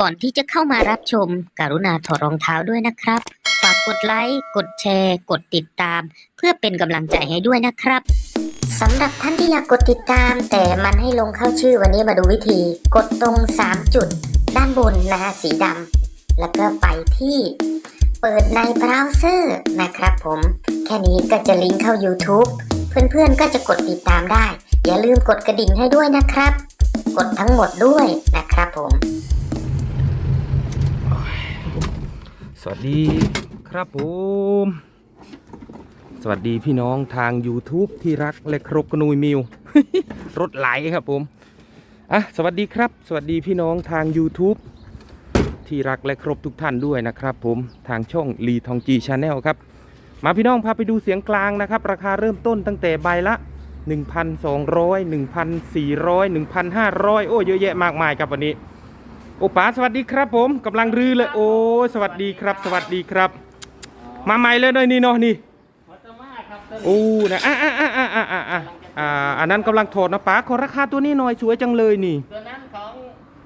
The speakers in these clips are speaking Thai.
ก่อนที่จะเข้ามารับชม กรุณาถอดรองเท้าด้วยนะครับ ฝากกดไลค์ กดแชร์ กดติดตาม เพื่อเป็นกำลังใจให้ด้วยนะครับสำหรับท่านที่อยากกดติดตาม แต่มันให้ลงเข้าชื่อวันนี้มาดูวิธี กดตรง 3 จุด ด้านบนนะฮะสีดำแล้วก็ไปที่ เปิดในเบราว์เซอร์นะครับผม แค่นี้ก็จะลิงก์เข้า YouTube เพื่อนๆก็จะกดติดตามได้ อย่าลืมกดกระดิ่งให้ด้วยนะครับ กดทั้งหมดด้วยนะครับผม สวัสดีครับผม สวัสดีพี่น้องทาง YouTube ที่รักและครบกระนุยมิว รถไหลครับผมอะสวัสดีครับ สวัสดีพี่น้องทาง YouTube ที่รักและครบทุกท่านด้วยนะครับผมทางช่องลีทองจีชาแนลครับ มาพี่น้องพาไปดูเสียงกลางนะครับ ราคาเริ่มต้นตั้งแต่ใบละ 1,200 1,400 1,500 โอ้เยอะแยะมากมายครับวันนี้ โอป้าสวัสดีครับผมกำลังรื้อเลยโอ้สวัสดีครับ สวัสดีครับ มาใหม่เลยนี่เนาะนี่โอ้นะอะอะอะอะอะอะอ่าอันนั้นกำลังถอดนะป้าขอราคาตัวนี้หน่อยสวยจังเลยนี่ตัวนั้นของ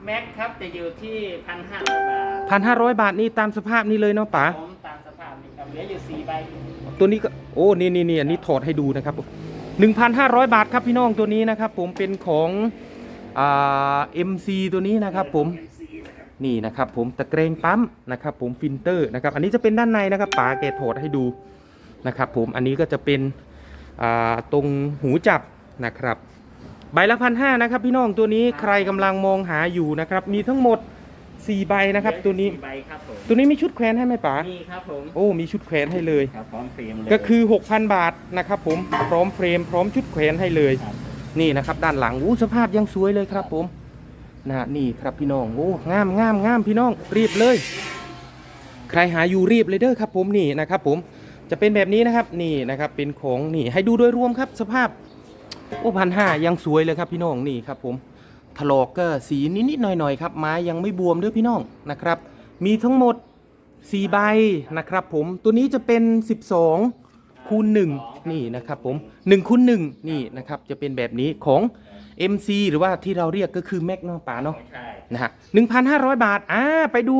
แม็กครับจะอยู่ที่พันห้าร้อยบาทพันห้าร้อยบาทนี่ตามสภาพนี้เลยเนาะป้าผมตามสภาพนี่ครับเหลืออยู่สี่ใบตัวนี้ก็โอ้นี่นี่นี่อันนี้ถอดให้ดูนะครับหนึ่งพันห้าร้อยบาทครับพี่น้องตัวนี้นะครับ ผมเป็นของอ่าเอ็มซีตัวนี้นะครับผม นี่นะครับผมตะเกรงปั๊มนะครับผมฟิลเตอร์นะครับอันนี้จะเป็นด้านในนะครับป๋าแกถอดให้ดูนะครับผมอันนี้ก็จะเป็นอ่าตรงหูจับนะครับใบละพันห้านะครับพี่น้องตัวนี้ใครกำลังมองหาอยู่นะครับมีทั้งหมด4ใบนะครับตัวนี้สี่ใบครับผมตัวนี้มีชุดแขวนให้ไหมป๋านี่ครับผมโอ้มีชุดแขวนให้เลยครับพร้อมเฟรมเลยก็คือ 6,000 บาทนะครับผมพร้อมเฟรมพร้อมชุดแขวนให้เลยครับนี่นะครับด้านหลังอู้สภาพยังสวยเลยครับผม นะฮะนี่ครับพี่น้องโอ้งามงามงามพี่น้องรีบเลย ใครหาอยู่รีบเลยเด้อครับ ผมนี่นะครับ ผมจะเป็นแบบนี้นะครับนี่นะครับเป็นของนี่ให้ดูโดยรวมครับสภาพโอ้พันห้ายังสวยเลยครับพี่น้องนี่ครับผมถลอกก็สีนิดๆหน่อยๆครับไม้ยังไม่บวมด้วยพี่น้องนะครับ มีทั้งหมด4ใบนะครับ ผมตัวนี้จะเป็น 12คูณ1นี่นะครับผม1คูณ1นี่นะครับจะเป็นแบบนี้ของ MC หรือว่าที่เราเรียกก็คือแม็กเนาะป๋าเนาะใช่นะฮะ1,500บาทอ่าไปดู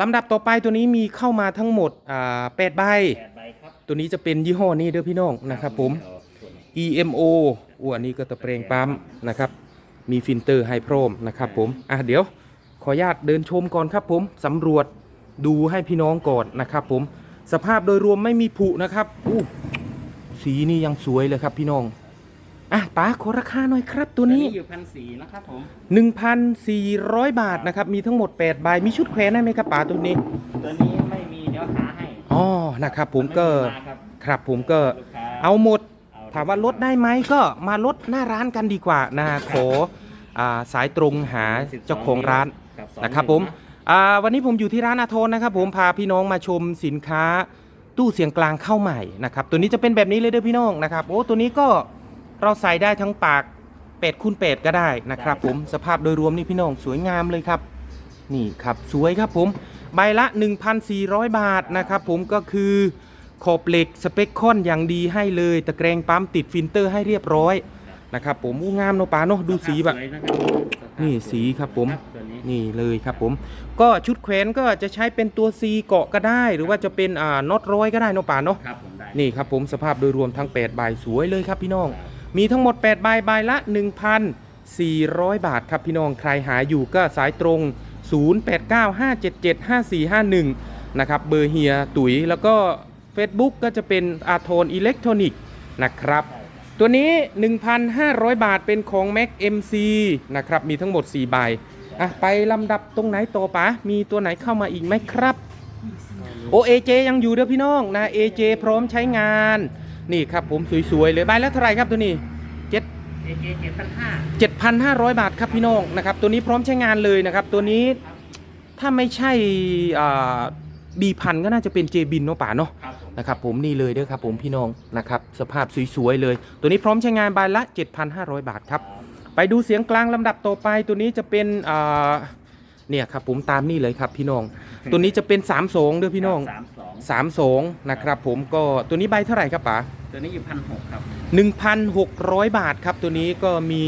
ลำดับต่อไปตัวนี้มีเข้ามาทั้งหมดอ่า8ใบ แปดใบครับตัวนี้จะเป็นยี่ห้อนี้เด้อพี่น้องนะครับผมเอาส่วน EMO อ้วนนี้ก็ตะเปรงปั๊มนะครับ มีฟิลเตอร์ไฮโพรมนะครับผม อะเดี๋ยวขออนุญาตเดินชมก่อนครับผมสำรวจดูให้พี่น้องก่อนนะครับผม สภาพโดยรวมไม่มีผุนะครับอู้สีนี่ยังสวยเลยครับพี่น้อง อะป๋าขอราคาหน่อยครับ ตัวนี้อยู่พันสี่นะครับผม1,400บาทนะครับ มีทั้งหมด8ใบมีชุดแขวนได้ไหมครับป๋าตัวนี้ ตัวนี้ไม่มีเดี๋ยวหาให้อ๋อนะครับผมก็ไมาครับครับผมก็ลูกค้าเอาหมดเอถามว่าลดได้ไหมก็มาลดหน้าร้านกันดีกว่านะขออ่าสายตรงหาเจ้าของร้านสองนะครับผมหงอ่าวันนี้ผมอยู่ที่ร้านอาโทนนะครับผมพาพี่น้องมาชมสินค้าตู้เสียงกลางเข้าใหม่นะครับตัวนี้จะเป็นแบบนี้เลยเด้อพี่น้องนะครับโอ้ตัวนี้ก็ เราใส่ได้ทั้งปากเป็ดคูณเป็ดก็ได้นะครับ ผมสภาพโดยรวมนี่พี่น้องสวยงามเลยครับ นี่ครับสวยครับผมใบละ 1,400 บาทนะครับผมก็คือขอบเหล็กสเปคคอนอย่างดีให้เลย ตะแกรงปั๊มติดฟิลเตอร์ให้เรียบร้อยนะครับผมอู้งามเนาะปาเนาะดูสีแบบสวยนะครับนี่สีครับผมครับตัวนี้นี่เลยครับผม ก็ชุดแขวนก็จะใช้เป็นตัว C เกาะก็ได้ หรือว่าจะเป็นอ่าน็อตร้อยก็ได้เนาะป่าเนาะครับผมได้นี่ครับผมสภาพโดยรวมทั้ง8ใบสวยเลยครับพี่น้อง มีทั้งหมด 8 ใบใบละ 1,400 บาทครับพี่น้องใครหาอยู่ก็สายตรง 0895775451 นะครับ เบอร์เฮียตุ๋ยแล้วก็ Facebook ก็จะเป็นอาโทนอิเล็กทรอนิกส์นะครับ ตัวนี้ 1,500 บาทเป็นของ Mac MC นะครับ มีทั้งหมด 4 ใบอะไปลำดับตรงไหนต่อปะมีตัวไหนเข้ามาอีกไหมครับโอเอเจยังอยู่เด้อพี่น้องนะเอเจพร้อมใช้งาน นี่ครับผมสวยๆเลยใบละเท่าไหรครับตัวนี้เจ็ดเอเจเจ็ดพันห้าเจ็ดพันห้าร้อยบาทครับพี่น้องนะครับตัวนี้พร้อมใช้งานเลยนะครับ ตัวนี้ถ้าไม่ใช่บีพันก็น่าจะเป็นเจบินเนาะป่าเนาะครับผมนะครับผมนี่เลยเด้อครับผมพี่น้องนะครับสภาพสวยๆเลย ตัวนี้พร้อมใช้งานใบละ 7,500 บาทครับไปดูเสียงกลางลำดับต่อไปตัวนี้จะเป็นอ่า เนี่ยครับผมตามนี่เลยครับพี่น้อง ตัวนี้จะเป็น3ามสองเด้อพี่น้องสามสองสามสองนะครับผมก็ตัวนี้ใบเท่าไหร่ครับป๋าตัวนี้อยู่พันหกครับ1,600 บาทครับตัวนี้ก็มี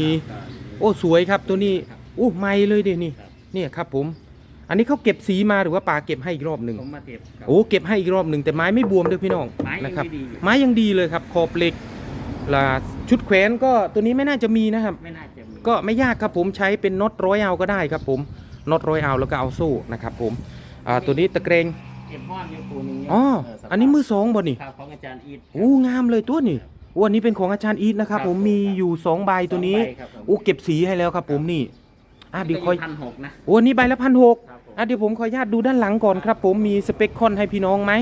โอ้สวยครับตัวนี้โอ้ไม่เลยเดี๋ยวนี่เนี่ยครับผม อันนี้เขาเก็บสีมาหรือว่าปาเก็บให้อีกรอบหนึ่งผมมาเก็บครับโอ้เก็บให้อีกรอบหนึ่งแต่ไม้ไม่บวมด้วยพี่น้องไม้ยังนะครับดีอยู่ไม้ยังดีเลยครับขอบเหล็กละชุดแขวนก็ตัวนี้ไม่น่าจะมีนะครับ ไม่น่าจะมีก็ไม่ยากครับผมใช้เป็นน็อตร้อยเอาก็ได้ครับผม น็อตร้อยเอาแล้วก็เอาโซ่นะครับผมอ่าตัวนี้ตะเกรงเก็บห้อนอยู่ปูนี้อ๋อเสภาพอันนี้มือสองบ่นี่ครับของอาจารย์อีทโอ้งามเลยตัวนี่โอ้อันนี้เป็นของอาจารย์อีทนะครับครับผมมีอยู่สองใบตัวนี้สองใบครับผมโอ้เก็บสีให้แล้วครับผมนี่อะเดี๋ยวคอยพันหกนะโอ้อันนี้ใบละพันหกครับผมอะเดี๋ยวผมขออนุญาตดูด้านหลังก่อนครับ ผมมีสเปคคอนให้พี่น้องไหม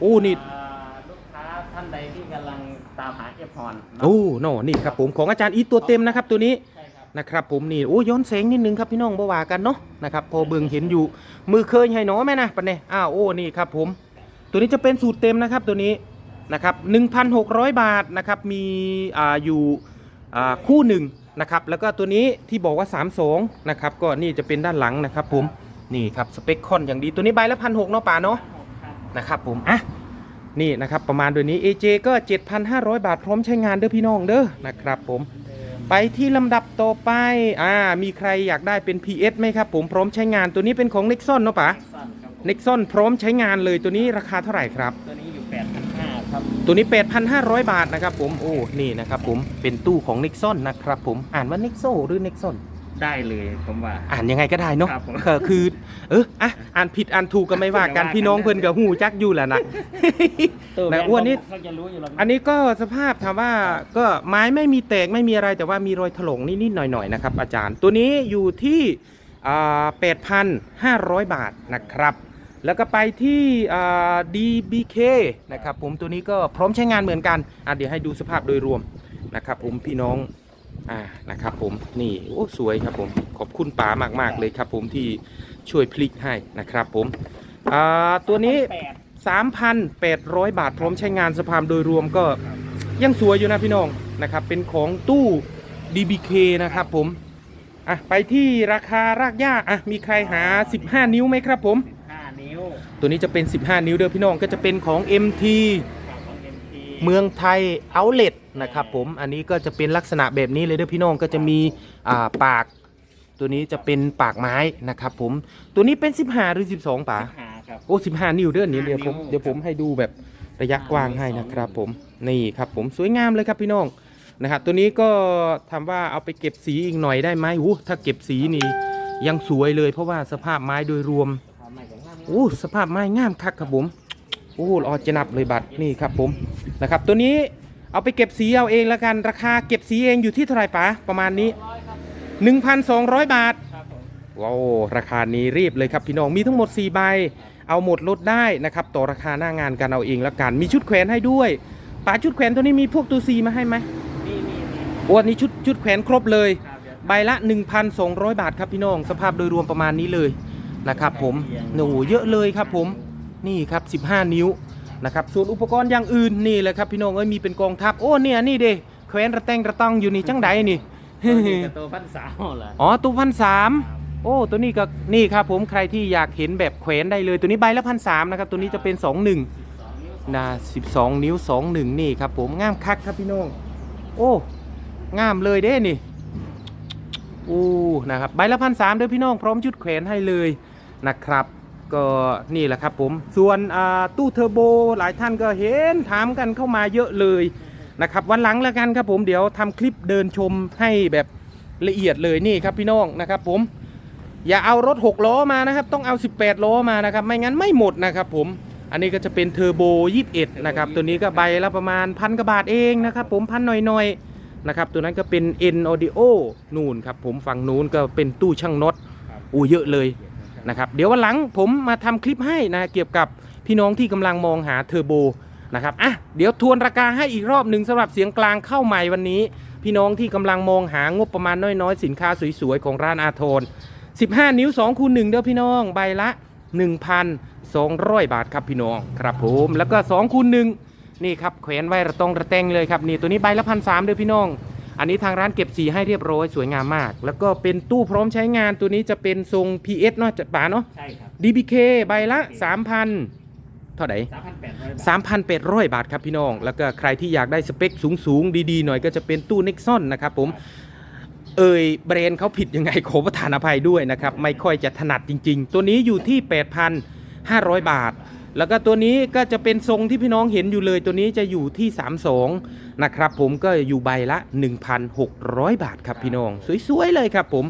โอ้นี่อ่าลูกค้าท่านใดที่กำลังตามหาเอฟฮอนเนาะโอ้โน่นี่ครับผมของอาจารย์อีทตัวเต็มนะครับตัวนี้ใช่ครับ นะครับผมนี่โอ้ย้อนแสงนิดนึงครับพี่น้องบ่ว่ากันเนาะนะครับพอเบิ่งเห็นอยู่มือเคยให้หนอแม่นะปะเนี่ยอ้าวโอ้นี่ครับผมตัวนี้จะเป็นสูตรเต็มนะครับตัวนี้นะครับ1,600 บาทนะครับมีอ่าอยู่อ่าคู่หนึ่งนะครับแล้วก็ตัวนี้ที่บอกว่า 32นะครับก็นี่จะเป็นด้านหลังนะครับผมนี่ครับสเปคคอนอย่างดีตัวนี้ใบละพันหเนาะป่าเนาะนะครับผมอะนี่นะครับประมาณตัวนี้ AJ ก็ 7,500 บาทพร้อมใช้งานเด้อพี่น้องเด้อนะครับผม ไปที่ลำดับต่อไป อ่า มีใครอยากได้เป็น PS ไหมครับ ผมพร้อมใช้งานตัวนี้เป็นของ Nexon เนาะปะ สั้นครับผม Nexon พร้อมใช้งานเลยตัวนี้ราคาเท่าไหร่ครับ ตัวนี้อยู่8,500ครับตัวนี้ 8,500 บาทนะครับผม โอ้ นี่นะครับผม เป็นตู้ของ Nexon นะครับผม อ่านว่า Nexo หรือ Nexon ได้เลยผมว่า อ่านยังไงก็ได้เนาะครับผมก็คือ เอออะอ่านผิดอ่านถูกก็ไม่ว่ากันพี่น้องเพิ่นกับหูจักอยู่แหละนะตัวนะแบรอ้วนนี่ เขาจะรู้อยู่แล้วอันนี้ก็สภาพถามว่าก็ไม้ไม่มีแตกไม่มีอะไรแต่ว่ามีรอยถลงนิดๆหน่อยๆนะครับอาจารย์ตัวนี้อยู่ที่อ่า8,500บาทนะครับ แล้วก็ไปที่อ่า DBK นะครับผมตัวนี้ก็พร้อมใช้งานเหมือนกันอะเดี๋ยวให้ดูสภาพโดยรวมนะครับผมพี่น้อง อ่านะครับผมนี่โอ้สวยครับผมขอบคุณป๋ามากๆเลยครับผมที่ช่วยพลิกให้นะครับผมอ่าตัวนี้แปด3,800 บาทพร้อมใช้งานสภาพโดยรวมก็ยังสวยอยู่นะพี่น้องนะครับเป็นของตู้ DBK นะครับผมอะไปที่ราคารากหญ้าอะมีใครหา 15 นิ้วไหมครับผม 15 นิ้ว ตัวนี้จะเป็น 15 นิ้วเด้อพี่น้องก็จะเป็นของ MT ครับของ MT เมืองไทยเอาเล t นะครับผมอันนี้ก็จะเป็นลักษณะแบบนี้เลยเด้อพี่น้องก็จะมีอ่าปาก ตัวนี้จะเป็นปากไม้นะครับผมตัวนี้เป็น 15 หรือ 12ป่าหาครับ โอ้สิบห้านิ้วเด้อนี่15เดี๋ยวผมนิ้วเดี๋ยวผมให้ดูแบบระยะกว้างให้นะครับผมนี่ครับผมสวยงามเลยครับพี่น้องนะครับตัวนี้ก็ถามว่าเอาไปเก็บสีอีกหน่อยได้ไหมอู้ถ้าเก็บสีนี่ยังสวยเลยเพราะว่าสภาพไม้โดยรวมทำใหม่ของงามโอ้สภาพไม้งามคักครับผม โอ้รอจะนับเลยบัตรนี่ครับผมนะครับ ตัวนี้เอาไปเก็บสีเอาเองแล้วกันราคาเก็บสีเองอยู่ที่เท่าไหร่ปะประมาณนี้ร้อยครับ1,200 บาทครับผมว้าวราคานี้รีบเลยครับพี่น้องมีทั้งหมด 4 ใบ เอาหมดลดได้นะครับ ต่อราคาหน้างานกันเอาเองแล้วกัน มีชุดแขวนให้ด้วยป๋าชุดแขวนตัวนี้มีพวกตัวซีมาให้ไหมนี่นี่นี่โอ้อันนี้ชุดชุดแขวนครบเลยครับเดี๋ยวใบละ 1,200 บาทครับพี่น้อง สภาพโดยรวมประมาณนี้เลยนะครับผมโอ้โหเยอะเลยครับผม นี่ครับ 15 นิ้วนะครับส่วนอุปกรณ์อย่างอื่นนี่แหละครับพี่น้องเอ้ยมีเป็นกองทัพโอ้เนี่ยนี่เด้แขวนระแตงระตองอยู่นี่จังไดนี่ตัวนี้กับตัวพันสาวเหรออ๋อตัวพันสามโอ้ตัวนี้ก็นี่ครับผมใครที่อยากเห็นแบบแขวนได้เลย ตัวนี้ใบละพันสามนะครับตัวนี้จะเป็นสองหนึ่งสองนิ้วนะสิบสองนิ้วสองหนึ่งนี่ครับผมงามคักครับพี่น้องโอ้งามเลยเด้นี่โอ้นะครับใบละพันสามด้วยพี่น้องพร้อมชุดแขวนให้เลยนะครับ ก็นี่แหละครับผม ส่วนอ่าตู้เทอร์โบหลายท่านก็เห็นถามกันเข้ามาเยอะเลยนะครับวันหลังแล้วกันครับผมเดี๋ยวทำคลิปเดินชมให้แบบละเอียดเลยนี่ครับพี่น้องนะครับผมอย่าเอารถ 6 ล้อมานะครับ ต้องเอา 18 ล้อมานะครับ ไม่งั้นไม่หมดนะครับผมอันนี้ก็จะเป็นเทอร์โบ 21 นะครับ ตัวนี้ก็ใบละประมาณพันกว่าบาทเองนะครับผมพันหน่อยๆนะครับ ตัวนั้นก็เป็น N Audio นู่นครับผมฝั่งนู้นก็เป็นตู้ช่างน็อตอู้เยอะเลย นะครับเดี๋ยววันหลังผมมาทำคลิปให้นะเกี่ยวกับพี่น้องที่กำลังมองหาเทอร์โบนะครับอะเดี๋ยวทวนราคาให้อีกรอบหนึ่งสำหรับเสียงกลางเข้าใหม่วันนี้ พี่น้องที่กำลังมองหางบประมาณน้อยๆ สินค้าสวยๆ ของร้านอาโทน 15 นิ้ว2คูณ1เด้อพี่น้องใบละ 1,200 บาทครับพี่น้องครับผมแล้วก็2คูณ1นี่ครับแขวนไว้ระตองระแตงเลยครับนี่ตัวนี้ใบละพันสามเด้อพี่น้อง อันนี้ทางร้านเก็บสีให้เรียบร้อยสวยงามมาก แล้วก็เป็นตู้พร้อมใช้งานตัวนี้จะเป็นทรง PS เนาะจัดป่าเนาะ ใช่ครับ DBK ใบละ 3,000 เท่าไหร่3,800บาท3,800 บาทครับพี่น้อง แล้วก็ใครที่อยากได้สเปคสูงๆ ดีๆ หน่อยก็จะเป็นตู้ Nexon นะครับผม เอ่ยแบรนด์เขาผิดยังไงขอประทานอภัยด้วยนะครับ ไม่ค่อยจะถนัดจริง ๆ ตัวนี้อยู่ที่ 8,500 บาท แล้วก็ตัวนี้ก็จะเป็นทรงที่พี่น้องเห็นอยู่เลยตัวนี้จะอยู่ที่ 32 นะครับผมก็อยู่ใบละ 1,600 บาทครับพี่น้อง สวยๆเลยครับผม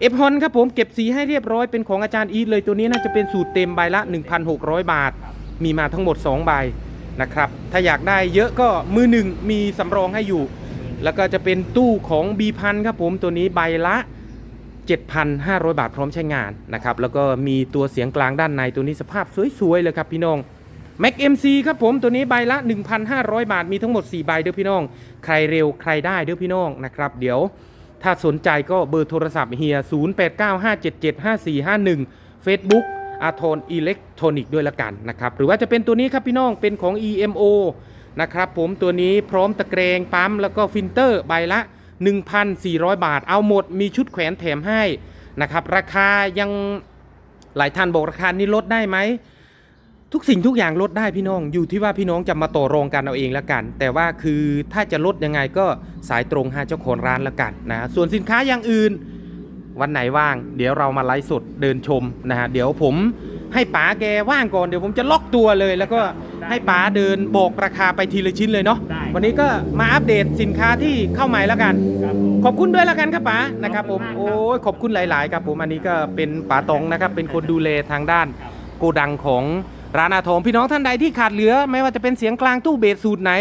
เอฟฮอนครับผมเก็บสีให้เรียบร้อยเป็นของอาจารย์อีทเลยตัวนี้น่าจะเป็นสูตรเต็มใบละ 1,600 บาท มีมาทั้งหมด 2 ใบนะครับถ้าอยากได้เยอะก็มือหนึ่งมีสำรองให้อยู่ แล้วก็จะเป็นตู้ของ B พันครับผมตัวนี้ใบละ 7,500 บาทพร้อมใช้งานนะครับ แล้วก็มีตัวเสียงกลางด้านในตัวนี้สภาพสวยๆเลยครับพี่น้อง Mac MC ครับผมตัวนี้ใบละ 1,500 บาทมีทั้งหมด 4 ใบเด้อพี่น้อง ใครเร็วใครได้เด้อพี่น้องนะครับ เดี๋ยวถ้าสนใจก็เบอร์โทรศัพท์เฮีย 0895775451 Facebook อาทนอิเล็กทรอนิกด้วยละกันนะครับ หรือว่าจะเป็นตัวนี้ครับพี่น้องเป็นของ EMO นะครับผมตัวนี้พร้อมตะเกรงปั๊มแล้วก็ฟิลเตอร์ใบละ 1,400 บาท เอาหมดมีชุดแขวนแถมให้นะครับ ราคายังหลายท่านบอกราคานี้ลดได้ไหม ทุกสิ่งทุกอย่างลดได้พี่น้อง อยู่ที่ว่าพี่น้องจะมาต่อรองกันเอาเองแล้วกัน แต่ว่าคือถ้าจะลดยังไงก็สายตรงหาเจ้าของร้านแล้วกันนะส่วนสินค้าอย่างอื่นวันไหนว่าง เดี๋ยวเรามาไลฟ์สดเดินชมนะฮะเดี๋ยวผมให้ป๋าแกว่างก่อนเดี๋ยวผมจะล็อกตัวเลยแล้วก็ ให้ป๋าเดินบอกราคาไปทีละชิ้นเลยเนาะ ได้ วันนี้ก็มาอัปเดตสินค้าที่เข้าใหม่แล้วกัน ครับผม ขอบคุณด้วยแล้วกันครับป๋านะครับผม ขอบคุณมากครับ โอ้ยขอบคุณหลาย ๆ ครับผม อันนี้ก็เป็นป๋าตองนะครับ เป็นคนดูแลทางด้าน ครับ โกดังของร้านอาทองพี่น้องท่านใดที่ขาดเหลือ ไม่ว่าจะเป็นเสียงกลางตู้เบสสูตรไหน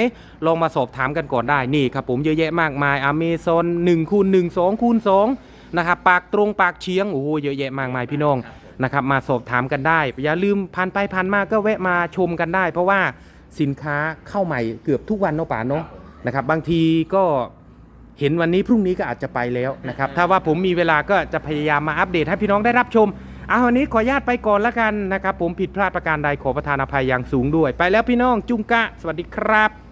ลองมาสอบถามกันก่อนได้นี่ครับผมเยอะแยะมากมายอเมซอน1คูณ1 2คูณ2นะครับปากตรงปากเฉียงโอ้โหเยอะแยะมากมายพี่น้อง ครับผม นะครับมาสอบถามกันได้ อย่าลืมผ่านไปผ่านมาก็แวะมาชมกันได้ เพราะว่าสินค้าเข้าใหม่เกือบทุกวันเนาะป่าเนาะนะครับ บางทีก็เห็นวันนี้พรุ่งนี้ก็อาจจะไปแล้วนะครับ ถ้าว่าผมมีเวลาก็จะพยายามมาอัปเดตให้พี่น้องได้รับชมเอาวันนี้ขออนุญาตไปก่อนแล้วกันนะครับ ผมผิดพลาดประการใดขอประทานอภัยอย่างสูงด้วย ไปแล้วพี่น้องจุงกะ สวัสดีครับ